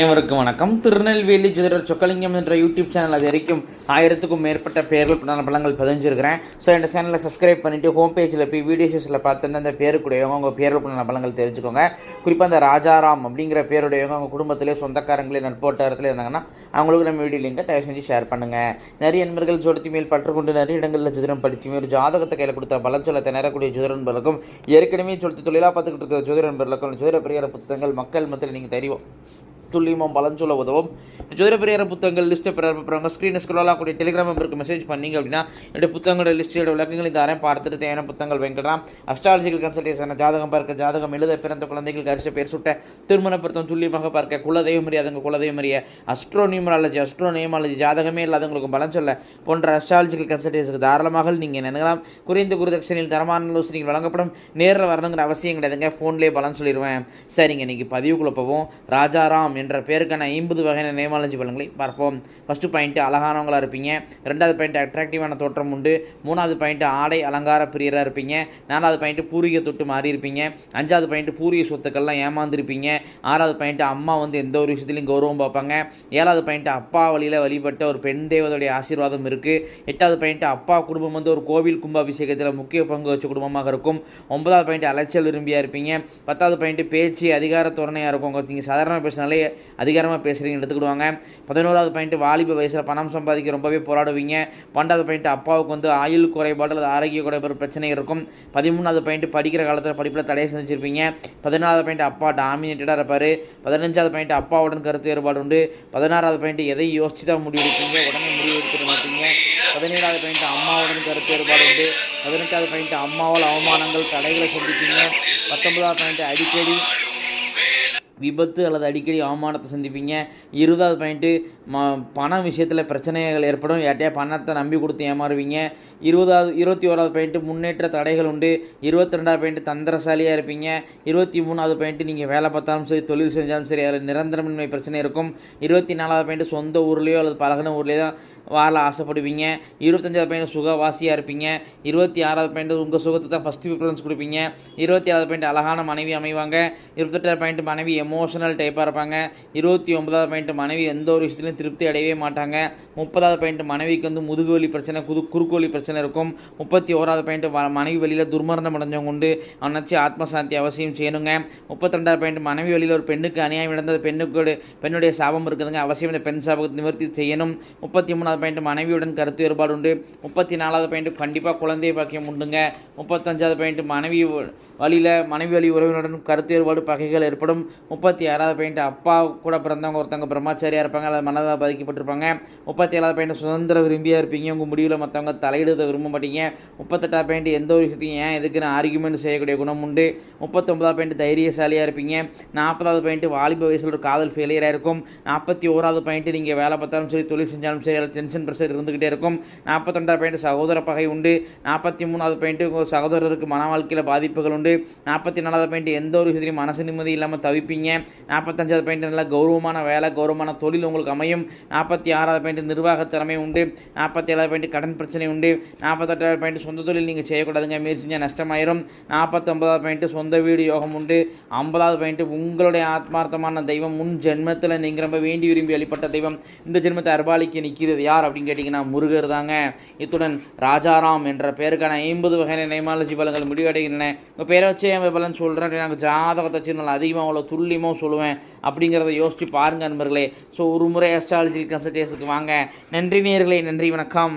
அனைவருக்கும் வணக்கம். திருநெல்வேலி ஜோதிடர் சொக்கலிங்கம் என்ற யூடியூப் சேனல் அது வரைக்கும் ஆயிரத்துக்கும் மேற்பட்ட பெயர்கள் நான் பலங்கள் பதிஞ்சிருக்கிறேன். ஸோ இந்த சேனலை சப்ஸ்கிரைப் பண்ணிவிட்டு ஹோம் பேஜில் போய் வீடியோஸில் பார்த்து அந்த பேருக்குடையவங்க உங்கள் பேர்கள் நான் பலங்கள் தெரிஞ்சுக்கோங்க. குறிப்பாக அந்த ராஜாராம் அப்படிங்கிற பேருடையவங்க அவங்க குடும்பத்திலே சொந்தக்காரங்களே நட்போட்டாரத்தில் இருந்தாங்கன்னா அவங்களுக்கு நம்ம வீடியோ லிங்கை தயவு செஞ்சு ஷேர் பண்ணுங்கள் நிறைய நண்பர்கள் ஜோடத்தி மேல் பற்றுக்கொண்டு நிறைய இடங்களில் ஜோதிடம் படிச்சு ஒரு ஜாதகத்தை கையில் கொடுத்த பலன் சொல்ல திணறக்கூடிய ஜோதிட நண்பர்களுக்கும் ஏற்கனவே சொல்லிட்டு தொழிலாக பார்த்துக்கிட்டு இருக்கிற ஜோதிட நண்பர்களுக்கும் ஜோதிட பிரியார புத்தகங்கள் மக்கள் மத்தியில் நீங்கள் தெரியும். துல்லியமாக பலன் சொல்ல உதவும். ஜோதிட பெரியார புத்தகங்கள் லிஸ்ட்டை பெறப்படுறவங்க ஸ்க்ரீன் ஸ்க்ரோலாக கூடிய டெலிகிராம் நம்பருக்கு மெசேஜ் பண்ணீங்க அப்படின்னா என்னுடைய புத்தகங்களோட லிஸ்ட்டோட விளக்கங்களை தரேன் பார்த்துட்டு தேவையான புத்தகங்கள் வாங்கிக்கலாம் அஸ்ட்ராலஜிக்கல் கன்சல்டேஷன் ஜாதகம் பார்க்க ஜாதகம் எழுத பிறந்த குழந்தைகளுக்கு அரிசி பேர் சுட்ட திருமண பொருத்தம் துல்லியமாக பார்க்க குலதெய்வம் அறியாதவங்க குலதெய்வம் அறிய அஸ்ட்ரோ நியூமராலஜி அஸ்ட்ரோ நியூமாலஜி ஜாதகமே இல்லாதவங்களுக்கு பலன் சொல்ல போன்ற அஸ்ட்ராலஜிக்கல் கன்சல்டேஷனுக்கு தாராளமாக நீங்கள் நினைக்கலாம் குறைந்த குருதட்சணையில் தரமான ஆலோசனைகள் வழங்கப்படும். நேரில் வரணுங்கிற அவசியம் கிடையாதுங்க. ஃபோன்லேயே பலன் சொல்லிடுவேன் சரிங்க இன்னைக்கு பதிவுக்குள்ளே போவோம். ராஜாராம் என்ற பேருக்கான ஐம்பது வகையான நேமாலஜி பலன்களை பார்ப்போம். ஃபஸ்ட்டு பாயிண்ட்டு அழகானவங்களாக இருப்பீங்க. ரெண்டாவது பாயிண்ட் அட்ராக்டிவான தோற்றம் உண்டு. மூணாவது பாயிண்ட் ஆடை அலங்கார பிரியராக இருப்பீங்க. நாலாவது பாயிண்ட் பூர்வீக தொட்டு மாறி இருப்பீங்க. அஞ்சாவது பாயிண்ட் பூர்வீக சொத்துக்கள்லாம் ஏமாந்துருப்பீங்க. ஆறாவது பாயிண்ட் அம்மா வந்து எந்த ஒரு விஷயத்துலையும் கௌரவம் பார்ப்பாங்க. ஏழாவது பாயிண்ட் அப்பா வழியில் வழிபட்ட ஒரு பெண் தேவதையுடைய ஆசீர்வாதம் இருக்குது எட்டாவது பாயிண்ட் அப்பா குடும்பம் வந்து ஒரு கோவில் கும்பாபிஷேகத்தில் முக்கிய பங்கு வச்ச குடும்பமாக இருக்கும். ஒன்பதாவது பாயிண்ட் அலைச்சல் விரும்பியாக இருப்பீங்க. பத்தாவது பாயிண்ட் பேச்சு அதிகார தோரணையாக இருக்கும் நீங்கள் சாதாரண பேசினாலே அதிகாரமாக பேசுகிறீங்கன்னு எடுத்துக்கிடுவாங்க. பதினோராவது பாயிண்ட் வாலிப வயசில் பணம் சம்பாதிக்க ரொம்பவே போராடுவீங்க. பன்னெண்டாவது பாயிண்ட் அப்பாவுக்கு வந்து ஆயுள் குறைபாடு அல்லது ஆரோக்கிய குறைபாடு பிரச்சனை இருக்கும். பதிமூணாவது பாயிண்ட் படிக்கிற காலத்தில் படிப்பில் தடையை செஞ்சுருப்பீங்க பதினாலாவது பாயிண்ட் அப்பா டாமினேட்டடாக இருப்பார். பதினஞ்சாவது பாயிண்ட் அப்பாவுடன் கருத்து வேறுபாடு உண்டு. பதினாறாவது பாயிண்ட் எதை யோசிச்சு தான் முடிவெடுப்பீங்க? உடனே முடிவு எடுத்துட மாட்டீங்க. பதினேழாவது பாயிண்ட் அம்மாவுடன் கருத்து வேறுபாடு உண்டு. பதினெட்டாவது பாயிண்ட் அம்மாவால் அவமானங்கள் தடைகளை சந்திப்பீங்க. பத்தொன்பதாவது பாயிண்ட் அடிக்கடி விபத்து அல்லது அடிக்கடி அவமானத்தை சந்திப்பீங்க. இருபதாவது பாயிண்ட்டு ம பண விஷயத்தில் பிரச்சனைகள் ஏற்படும். யார்ட்டையா பணத்தை நம்பி கொடுத்து ஏமாறுவீங்க. இருபதாவது இருபத்தி ஓராவது பாயிண்ட்டு முன்னேற்ற தடைகள் உண்டு. இருபத்தி ரெண்டாவது பாயிண்ட்டு தந்திரசாலியாக இருப்பீங்க. இருபத்தி மூணாவது பாயிண்ட்டு நீங்கள் வேலை பார்த்தாலும் சரி தொழில் செஞ்சாலும் சரி அதில் நிரந்தரமின்மை பிரச்சனை இருக்கும். இருபத்தி நாலாவது பாயிண்ட்டு சொந்த ஊர்லேயோ அல்லது பழகின ஊர்லேயோ தான் வாழ ஆசைப்படுவீங்க. இருபத்தஞ்சாவது பாயிண்ட் சுகவாசியாக இருப்பீங்க. இருபத்தி ஆறாவது பாயிண்ட் உங்கள் சுகத்தை தான் ஃபஸ்ட்டு ப்ரிஃபரன்ஸ் கொடுப்பீங்க. இருபத்தி ஆறாவது பாயிண்ட் அழகான மனைவி அமைவாங்க. இருபத்தெட்டாவது பாயிண்ட் மனைவி எமோஷனல் டைப்பாக இருப்பாங்க. இருபத்தி ஒன்பதாவது பாயிண்ட் மனைவி எந்த ஒரு விஷயத்துலையும் திருப்தி அடையவே மாட்டாங்க. முப்பதாவது பாயிண்ட் மனைவிக்கு வந்து முதுகு வலி பிரச்சனை குது குறுக்குவலி பிரச்சனை இருக்கும். முப்பத்தி ஓராவது பாயிண்ட் மனைவி வழியில் துர்மரணம் அடைஞ்சவங்க உண்டு. அவனாச்சு ஆத்மசாந்தி அவசியம் செய்யணுங்க. முப்பத்தி ரெண்டாவது பாயிண்ட் மனைவி வழியில் ஒரு பெண்ணுக்கு அநியாயம் நடந்தது பெண்ணுக்கு பெண்ணுடைய சாபம் இருக்குதுங்க. அவசியம் இந்த பெண் சாபத்தை நிவர்த்தி செய்யணும். முப்பத்தி மூணாவது பாயிண்ட் மனைவியுடன் கருத்து வேறுபாடு உண்டு. முப்பத்தி நாலாவது பாயிண்ட் கண்டிப்பாக குழந்தை பாக்கியம் உண்டுங்க. முப்பத்தஞ்சாவது பாயிண்ட் மனைவி வழியில் மனைவி வழி உறவினருடன் கருத்து வேறுபாடு பகைகள் ஏற்படும். முப்பத்தி ஆறாவது பாயிண்ட் அப்பா கூட பிறந்தவங்க ஒருத்தவங்க பிரம்மச்சாரியாக இருப்பாங்க. அல்லது மனதாக பாதிக்கப்பட்டிருப்பாங்க. முப்பத்தி ஏழாவது பாயிண்ட் சுதந்திர விரும்பியாக இருப்பீங்க. உங்கள் முடிவில் மற்றவங்க தலையிடுத விரும்ப மாட்டீங்க. முப்பத்தெட்டாவது பாயிண்ட் எந்த ஒரு விஷயத்தையும் ஏன் எதுக்குன்னு ஆர்குமெண்ட் செய்யக்கூடிய குணம் உண்டு. முப்பத்தொன்பதாவது பாயிண்ட் தைரியசாலியாக இருப்பீங்க. நாற்பதாவது பாயிண்ட் வாலிப வயசில் ஒரு காதல் ஃபெயிலியராக இருக்கும். நாற்பத்தி ஓராவது பாயிண்ட் நீங்கள் வேலை பார்த்தாலும் சரி தொழில் செஞ்சாலும் சரி அதில் டென்ஷன் ப்ரெஷர் இருந்துக்கிட்டே இருக்கும். நாற்பத்தொண்டாவது பாயிண்ட் சகோதர பகை உண்டு. நாற்பத்தி மூணாவது பாயிண்ட் உங்கள் சகோதரருக்கு மன வாழ்க்கையில் பாதிப்புகள் உண்டு. நாற்பத்தி நாலாவது பாயிண்ட் எந்த ஒரு விஷயத்திலையும் மனசு நிம்மதி இல்லாமல் தவிப்பீங்க. நாற்பத்தஞ்சாவது பாயிண்ட் நல்ல கௌரவமான வேலை கௌரவமான தொழில் உங்களுக்கு அமையும். நாற்பத்தி ஆறாவது பாயிண்ட் நிர்வாக திறமை உண்டு. நாற்பத்தி ஏழாவது பாயிண்ட் கடன் பிரச்சனை உண்டு. நாற்பத்தெட்டாவது பாயிண்ட் சொந்த தொழில் நீங்கள் செய்யக்கூடாதுங்க. மீறி செஞ்சால் நஷ்டமாயிரும். நாற்பத்தொம்பதாவது பாயிண்ட் சொந்த வீடு யோகம் உண்டு. ஐம்பதாவது பாயிண்ட் உங்களுடைய ஆத்மார்த்தமான தெய்வம். முன் ஜென்மத்தில் நீங்கள் ரொம்ப வேண்டி விரும்பி வழிபட்ட தெய்வம். இந்த ஜென்மத்தை அர்பாலிக்கு நிற்கிறது யார் அப்படின்னு கேட்டிங்கன்னா முருகர் தாங்க. இத்துடன் ராஜாராம் என்ற பேருக்கான ஐம்பது வகையான நைமாலஜி பலங்கள் முடிவடைகின்றன. உங்கள் பேரை வச்சே என் பலன் சொல்கிறேன் எனக்கு ஜாதகத்தை வச்சு நல்லா அதிகமாக அவ்வளோ துல்லியமாக சொல்லுவேன். அப்படிங்கிறத யோசித்து பாருங்கள் நண்பர்களே. ஸோ ஒரு முறை அஸ்ட்ராலஜி கன்சல்டேஷனுக்கு வாங்க. நன்றி நேர்களே நன்றி வணக்கம்.